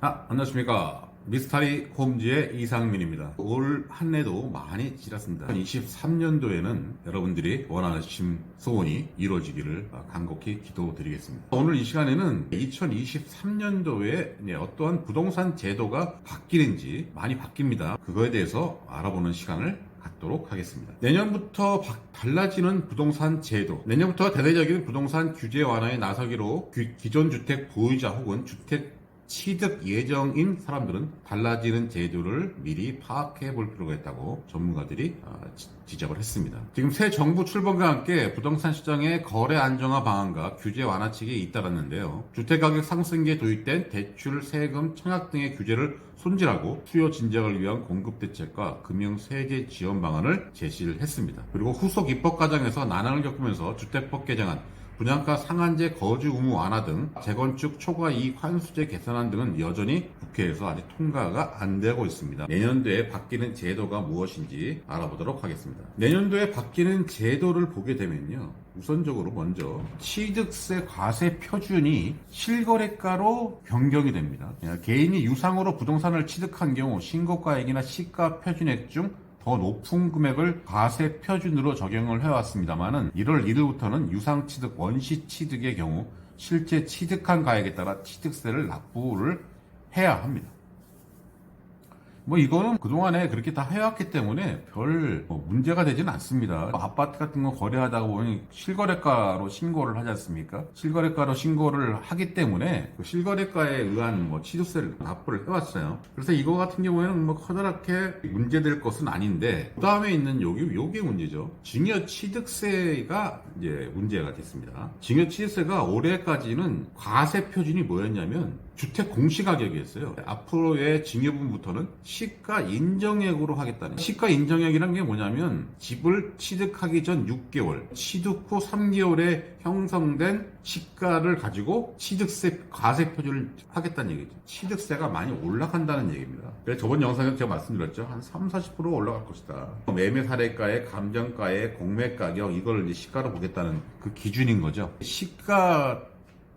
아, 안녕하십니까. 미스터리 홈즈의 이상민입니다. 올 한 해도 많이 지났습니다. 2023년도에는 여러분들이 원하신 소원이 이루어지기를 간곡히 기도드리겠습니다. 오늘 이 시간에는 2023년도에 어떠한 부동산 제도가 바뀌는지 많이 바뀝니다. 그거에 대해서 알아보는 시간을 갖도록 하겠습니다. 내년부터 바- 달라지는 부동산 제도, 내년부터 대대적인 부동산 규제 완화에 나서기로 규- 기존 주택 보유자 혹은 주택 취득 예정인 사람들은 달라지는 제도를 미리 파악해 볼 필요가 있다고 전문가들이 어, 지- 지적을 했습니다. 지금 새 정부 출범과 함께 부동산 시장의 거래 안정화 방안과 규제 완화책이 잇따랐는데요. 주택가격 상승기에 도입된 대출, 세금, 청약 등의 규제를 손질하고 수요 진작을 위한 공급 대책과 금융 세제 지원 방안을 제시를 했습니다. 그리고 후속 입법 과정에서 난항을 겪으면서 주택법 개정안 분양가 상한제 거주 의무 완화 등 재건축 초과 이익 환수제 개선안 등은 여전히 국회에서 아직 통과가 안 되고 있습니다. 내년도에 바뀌는 제도가 무엇인지 알아보도록 하겠습니다. 내년도에 바뀌는 제도를 보게 되면요. 우선적으로 먼저 취득세 과세 표준이 실거래가로 변경이 됩니다. 개인이 유상으로 부동산을 취득한 경우 신고가액이나 시가 표준액 중 더 높은 금액을 과세 표준으로 적용을 해왔습니다만은 1월 1일부터는 유상 취득 원시 취득의 경우 실제 취득한 가액에 따라 취득세를 납부를 해야 합니다. 뭐 이거는 그동안에 그렇게 다 해왔기 때문에 별 뭐 문제가 되지는 않습니다. 아파트 같은 거 거래하다가 보니 실거래가로 신고를 하지 않습니까? 실거래가로 신고를 하기 때문에 그 실거래가에 의한 뭐 취득세를 납부를 해왔어요. 그래서 이거 같은 경우에는 뭐 커다랗게 문제될 것은 아닌데 그 다음에 있는 요게 요게 문제죠. 증여 취득세가 이제 문제가 됐습니다. 증여 취득세가 올해까지는 과세 표준이 뭐였냐면 주택 공시가격이었어요. 앞으로의 증여분부터는 시가 인정액으로 하겠다는. 시가 인정액이란 게 뭐냐면 집을 취득하기 전 6개월, 취득 후 3개월에 형성된 시가를 가지고 취득세 과세 표준을 하겠다는 얘기죠. 취득세가 많이 올라간다는 얘기입니다. 그래서 저번 영상에서 제가 말씀드렸죠. 한 3, 40% 올라갈 것이다. 매매 사례가에 감정가에 공매 가격 이걸 이제 시가로 보겠다는 그 기준인 거죠. 시가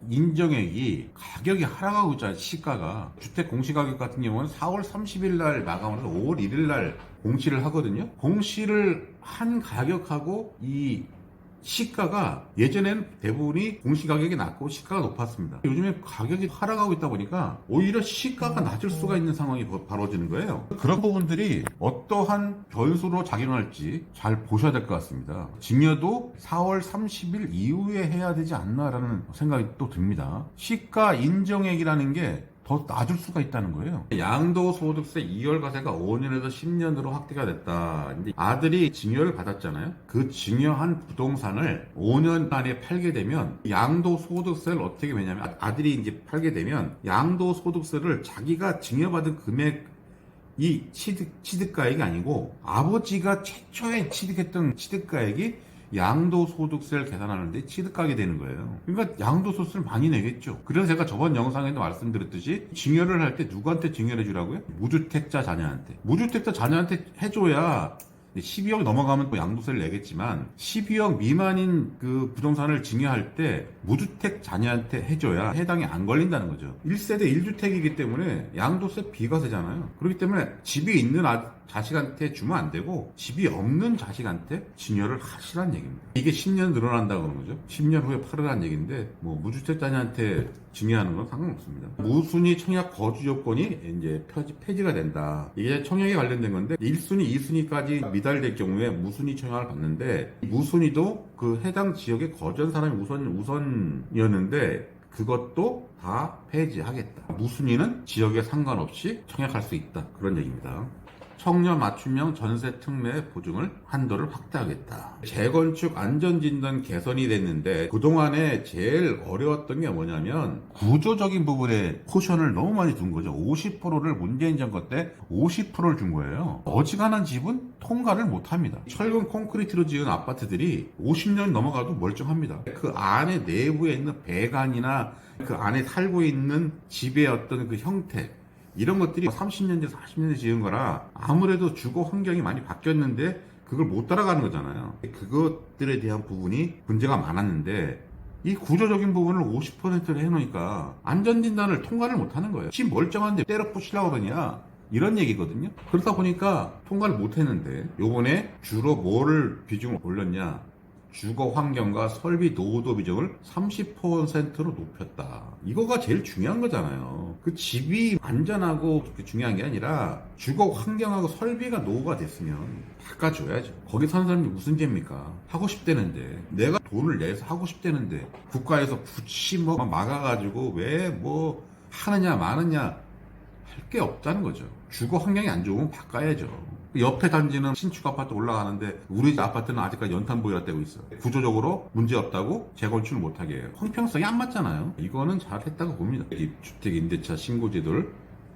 인정액이 가격이 하락하고 있잖아요 시가가. 주택 공시가격 같은 경우는 4월 30일 날 마감을 해서 5월 1일 날 공시를 하거든요. 공시를 한 가격하고 이 시가가 예전에는 대부분이 공시 가격이 낮고 시가가 높았습니다. 요즘에 가격이 하락하고 있다 보니까 오히려 시가가 낮을 수가 있는 상황이 벌- 벌어지는 거예요. 그런 부분들이 어떠한 변수로 작용할지 잘 보셔야 될 것 같습니다. 증여도 4월 30일 이후에 해야 되지 않나라는 생각이 또 듭니다. 시가 인정액이라는 게 더 낮을 수가 있다는 거예요. 양도소득세 2월 과세가 5년에서 10년으로 확대가 됐다. 근데 아들이 증여를 받았잖아요. 그 증여한 부동산을 5년 안에 팔게 되면 양도소득세를 어떻게 매냐면 아들이 이제 팔게 되면 양도소득세를 자기가 증여받은 금액 이 취득, 취득가액이 아니고 아버지가 최초에 취득했던 취득가액이 양도소득세를 계산하는데 취득하게 되는 거예요. 그러니까 양도소득세를 많이 내겠죠. 그래서 제가 저번 영상에도 말씀드렸듯이 증여를 할 때 누구한테 증여를 해주라고요? 무주택자 자녀한테. 무주택자 자녀한테 해줘야 12억 넘어가면 또 양도세를 내겠지만 12억 미만인 그 부동산을 증여할 때 무주택 자녀한테 해줘야 해당이 안 걸린다는 거죠. 1세대 1주택이기 때문에 양도세 비과세잖아요. 그렇기 때문에 집이 있는 아- 자식한테 주면 안 되고 집이 없는 자식한테 증여를 하시란 얘기입니다. 이게 10년 늘어난다 그러는 거죠. 10년 후에 팔으라는 얘기인데 뭐 무주택 자녀한테 증여하는 건 상관없습니다. 무순위 청약 거주 요건이 이제 폐지, 폐지가 된다. 이게 청약에 관련된 건데 1순위, 2순위까지 미달될 경우에 무순위 청약을 받는데 무순위도 그 해당 지역에 거주한 사람이 우선 우선이었는데 그것도 다 폐지하겠다. 무순위는 지역에 상관없이 청약할 수 있다. 그런 얘기입니다. 청년 맞춤형 전세 특례 보증을 한도를 확대하겠다. 재건축 안전진단 개선이 됐는데 그동안에 제일 어려웠던 게 뭐냐면 구조적인 부분에 포션을 너무 많이 둔 거죠. 50%를 문재인 정권 때 50%를 준 거예요. 어지간한 집은 통과를 못 합니다. 철근 콘크리트로 지은 아파트들이 50년 넘어가도 멀쩡합니다. 그 안에 내부에 있는 배관이나 그 안에 살고 있는 집의 어떤 그 형태 이런 것들이 30년대, 40년대 지은 거라 아무래도 주거 환경이 많이 바뀌었는데 그걸 못 따라가는 거잖아요. 그것들에 대한 부분이 문제가 많았는데 이 구조적인 부분을 50%를 해놓으니까 안전진단을 통과를 못하는 거예요. 지 멀쩡한데 때려 부시려고 그러냐? 이런 얘기거든요. 그러다 보니까 통과를 못했는데 요번에 주로 뭐를 비중을 올렸냐? 주거 환경과 설비 노후도 비중을 30%로 높였다. 이거가 제일 중요한 거잖아요. 그 집이 안전하고 중요한 게 아니라 주거 환경하고 설비가 노후가 됐으면 바꿔줘야죠. 거기 사는 사람이 무슨 죄입니까? 하고 싶대는데 내가 돈을 내서 하고 싶대는데 국가에서 굳이 뭐 막아가지고 왜 뭐 하느냐 마느냐 할 게 없다는 거죠. 주거 환경이 안 좋으면 바꿔야죠. 옆에 단지는 신축 아파트 올라가는데 우리 아파트는 아직까지 연탄 보일러 떼고 있어. 구조적으로 문제 없다고 재건축을 못하게 해요. 형평성이 안 맞잖아요. 이거는 잘했다고 봅니다. 이 주택 임대차 신고제도를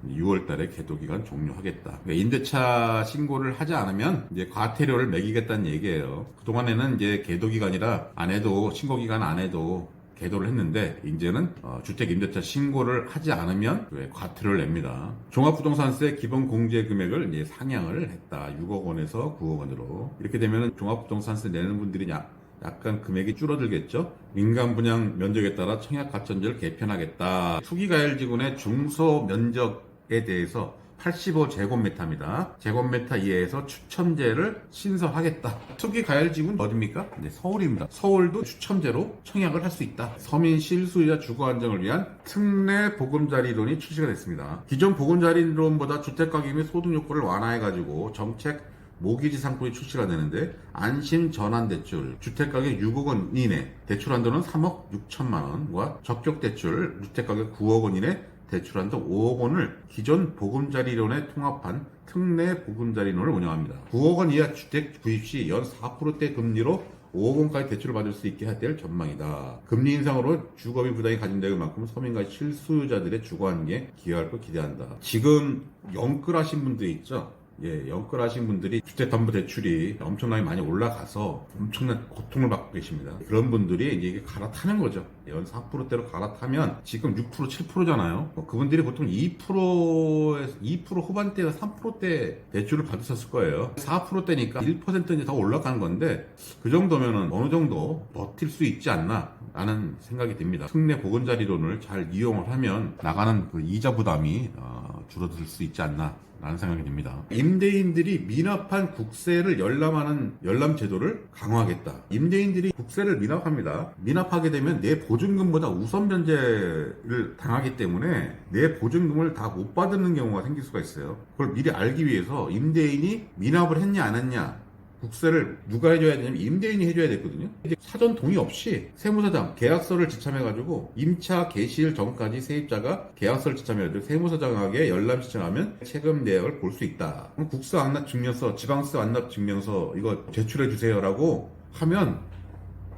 6월달에 개도 기간 종료하겠다. 그러니까 임대차 신고를 하지 않으면 이제 과태료를 매기겠다는 얘기예요. 그 동안에는 이제 개도 기간이라 안 해도 신고 기간 안 해도 개도를 했는데 이제는 어, 주택 임대차 신고를 하지 않으면 왜 과태료를 냅니다. 종합부동산세 기본 공제 금액을 이제 상향을 했다. 6억 원에서 9억 원으로 이렇게 되면은 종합부동산세 내는 분들이 약 약간 금액이 줄어들겠죠. 민간 분양 면적에 따라 청약 가천제를 개편하겠다. 투기가열지구의 중소 면적에 대해서 85제곱미터입니다. 제곱미터 이하에서 추첨제를 신설하겠다. 투기 가열지구는 어딥니까? 네, 서울입니다. 서울도 추첨제로 청약을 할 수 있다. 서민 실수요자 주거 안정을 위한 특례 보금자리론이 출시가 됐습니다. 기존 보금자리론보다 주택가격 및 소득 요건을 완화해가지고 정책 모기지 상품이 출시가 되는데 안심 전환 대출 주택가격 6억 원 이내 대출 한도는 3억 6천만 원과 적격 대출 주택가격 9억 원 이내 대출 한도 5억 원을 기존 보금자리론에 통합한 특례 보금자리론을 운영합니다. 9억 원 이하 주택 구입 시 연 4%대 금리로 5억 원까지 대출을 받을 수 있게 될 전망이다. 금리 인상으로 주거비 부담이 가진될 만큼 서민과 실수요자들의 주거 안정에 기여할 것 기대한다. 지금 영끌하신 분들이 있죠. 예, 영끌하신 분들이 주택담보대출이 엄청나게 많이 올라가서 엄청난 고통을 받고 계십니다. 그런 분들이 이제 갈아타는 거죠. 연 4%대로 갈아타면 지금 6% 7%잖아요. 그분들이 보통 2%에서 2% 후반대에서 3%대 대출을 받으셨을 거예요. 4%대니까 1% 이제 더 올라가는 건데 그 정도면은 어느 정도 버틸 수 있지 않나 라는 생각이 듭니다. 특례 보건자리론을 잘 이용을 하면 나가는 그 이자 부담이 어, 줄어들 수 있지 않나 라는 생각이 듭니다. 임대인들이 미납한 국세를 열람하는 열람 제도를 강화하겠다. 임대인들이 국세를 미납합니다. 미납하게 되면 내 보증금보다 우선 변제를 당하기 때문에 내 보증금을 다 못 받는 경우가 생길 수가 있어요. 그걸 미리 알기 위해서 임대인이 미납을 했냐 안 했냐 국세를 누가 해줘야 되냐면 임대인이 해줘야 됐거든요. 이제 사전 동의 없이 세무서장 계약서를 지참해가지고 임차 개시일 전까지 세입자가 계약서를 지참해가지고 세무서장에게 열람 신청하면 세금 내역을 볼 수 있다. 그럼 국세 완납 증명서, 지방세 완납 증명서 이거 제출해 주세요라고 하면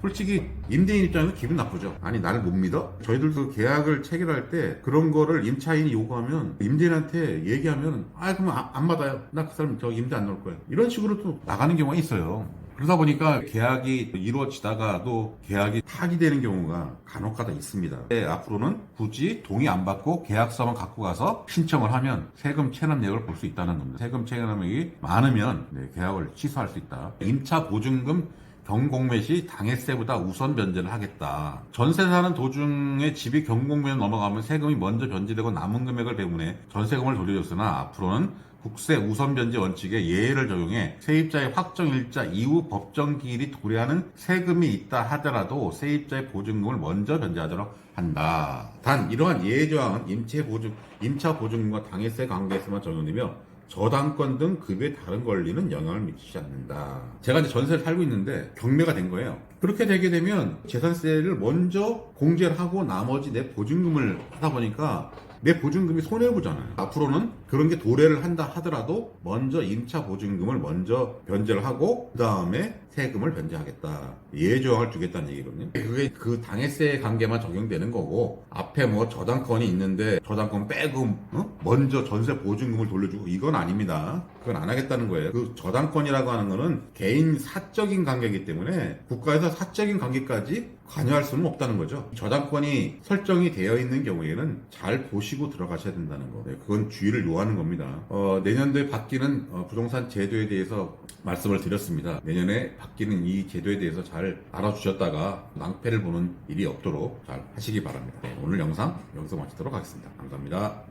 솔직히 임대인 입장에서 기분 나쁘죠. 아니 나를 못 믿어? 저희들도 계약을 체결할 때 그런 거를 임차인이 요구하면 임대인한테 얘기하면 아 그러면 아- 안 받아요. 나 그 사람 저 임대 안 넣을 거예요. 이런 식으로 또 나가는 경우가 있어요. 그러다 보니까 계약이 이루어지다가도 계약이 파기되는 경우가 간혹가다 있습니다. 네, 앞으로는 굳이 동의 안 받고 계약서만 갖고 가서 신청을 하면 세금 체납 내역을 볼 수 있다는 겁니다. 세금 체납액이 많으면 네, 계약을 취소할 수 있다. 임차 보증금 경공매 시 당해세보다 우선 변제를 하겠다. 전세 사는 도중에 집이 경공매로 넘어가면 세금이 먼저 변제되고 남은 금액을 배분해 전세금을 돌려줬으나 앞으로는 국세 우선 변제 원칙에 예외를 적용해 세입자의 확정일자 이후 법정 기일이 도래하는 세금이 있다 하더라도 세입자의 보증금을 먼저 변제하도록 한다. 단 이러한 예외 조항은 임차 보증 임차 보증금과 당해세 관계에서만 적용되며 저당권 등 급의 다른 권리는 영향을 미치지 않는다. 제가 이제 전세를 살고 있는데 경매가 된 거예요. 그렇게 되게 되면 재산세를 먼저 공제를 하고 나머지 내 보증금을 하다 보니까 내 보증금이 손해보잖아요. 앞으로는 그런 게 도래를 한다 하더라도 먼저 임차 보증금을 먼저 변제를 하고 그 다음에 세금을 변제하겠다. 예외 조항을 주겠다는 얘기거든요. 그게 그 당해세 관계만 적용되는 거고 앞에 뭐 저당권이 있는데 저당권 빼고 어? 먼저 전세 보증금을 돌려주고 이건 아닙니다. 그건 안 하겠다는 거예요. 그 저당권이라고 하는 거는 개인 사적인 관계이기 때문에 국가에서 사적인 관계까지 관여할 수는 없다는 거죠. 저당권이 설정이 되어 있는 경우에는 잘 보시고 들어가셔야 된다는 거. 네, 그건 주의를 요하는 겁니다. 어, 내년도에 바뀌는 어, 부동산 제도에 대해서 말씀을 드렸습니다. 내년에 바뀌는 이 제도에 대해서 잘 알아주셨다가 낭패를 보는 일이 없도록 잘 하시기 바랍니다. 네, 오늘 영상 여기서 마치도록 하겠습니다. 감사합니다.